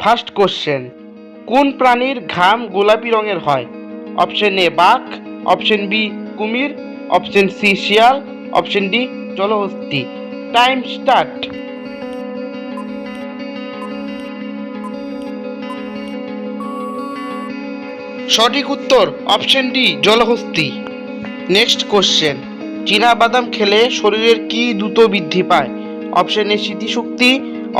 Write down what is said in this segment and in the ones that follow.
First question কোন প্রাণীর ঘাম গোলাপি রঙের হয়? অপশন এ বাঘ অপশন বি কুমির অপশন সি শিয়াল অপশন ডি জলহস্তি। টাইম স্টার্ট সঠিক উত্তর অপশন ডি জলহস্তি। নেক্সট কোশ্চেন চীনা বাদাম খেলে শরীরের কি দ্রুত বৃদ্ধি পায়? অপশন এ স্মৃতিশক্তি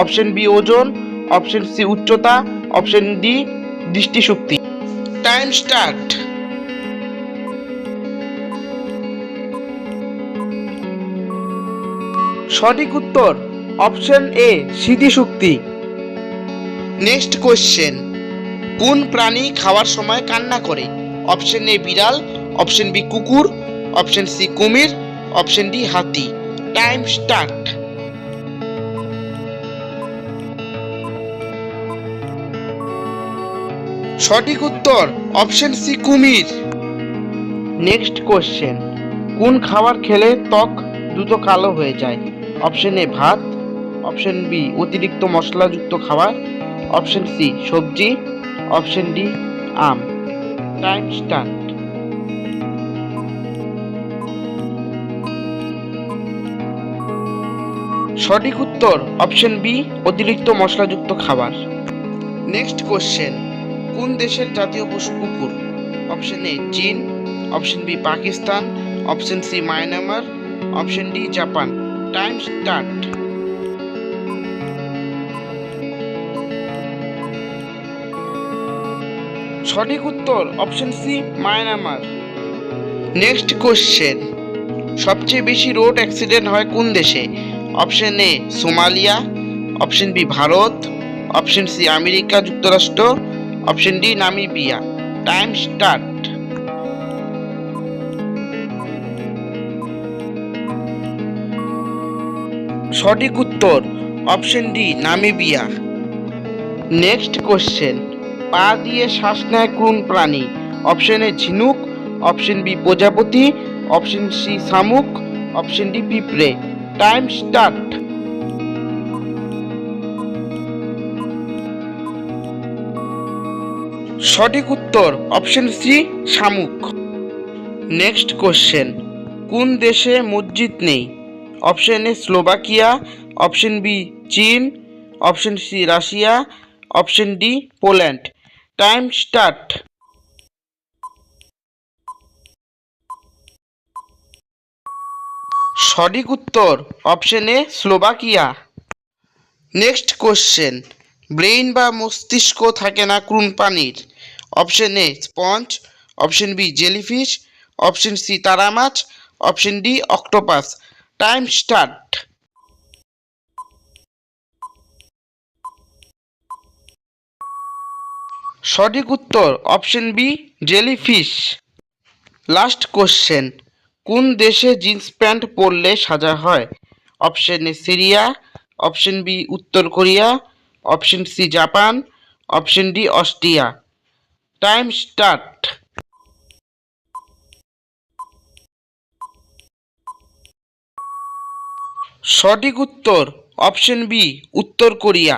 অপশন বি ওজন অপশন সি উচ্চতা, অপশন ডি দৃষ্টিশক্তি। Time start. সঠিক উত্তর, অপশন এ স্মৃতিশক্তি। নেক্সট কোশ্চেন কোন প্রাণী খাওয়ার সময় কান্না করে? অপশন এ বিড়াল, অপশন বি কুকুর, অপশন সি কুমির, অপশন ডি হাতি। Time start. সঠিক উত্তর অপশন সি কুমির। নেক্সট কোশ্চেন কোন খাবার খেলে ত্বক দ্রুত কালো হয়ে যায়? অপশন এ ভাত। অপশন বি অতিরিক্ত মশলাযুক্ত খাবার। অপশন সি সবজি। অপশন ডি আম। টাইম স্টার্ট সঠিক উত্তর অপশন বি অতিরিক্ত মশলাযুক্ত খাবার। নেক্সট কোশ্চেন কোন দেশের জাতীয় পশু কুকুর? অপশন এ চীন। Option B Pakistan. Option C Myanmar. Option D Japan. Time start সঠিক উত্তর option C Myanmar. Next question সবচেয়ে বেশি রোড অ্যাক্সিডেন্ট হয় কোন দেশে? Option A Somalia. Option B Bharat. Option C America, যুক্তরাষ্ট্র। Option D, Namibia. Time start. সঠিক উত্তর, option D, Namibia. Next question, পা দিয়ে শ্বাস নেয় কোন প্রাণী? অপশন এ, ঝিনুক, অপশন বি, প্রজাপতি, অপশন সি, শামুক, অপশন ডি, পিঁপড়ে। Time start. সঠিক উত্তর অপশন সি, শামুক। নেক্সট কোশ্চেন, কোন দেশে মসজিদ নেই? Option A, Slovakia, option B, চীন, option C, Russia, option D, Poland. Time start. সঠিক উত্তর option A, Slovakia. Next question, brain বা মস্তিষ্ক থাকে না কোন প্রাণীর? Option A sponge option B jellyfish option C তারা মাছ option D octopus time start সঠিক উত্তর option B jellyfish last question কোন দেশে জিন্স প্যান্ট পরলে সাজা হয়? Option A Syria. Option B উত্তর Korea. Option C Japan. Option D Austria. Time start সঠিক উত্তর অপশন বি উত্তর কোরিয়া।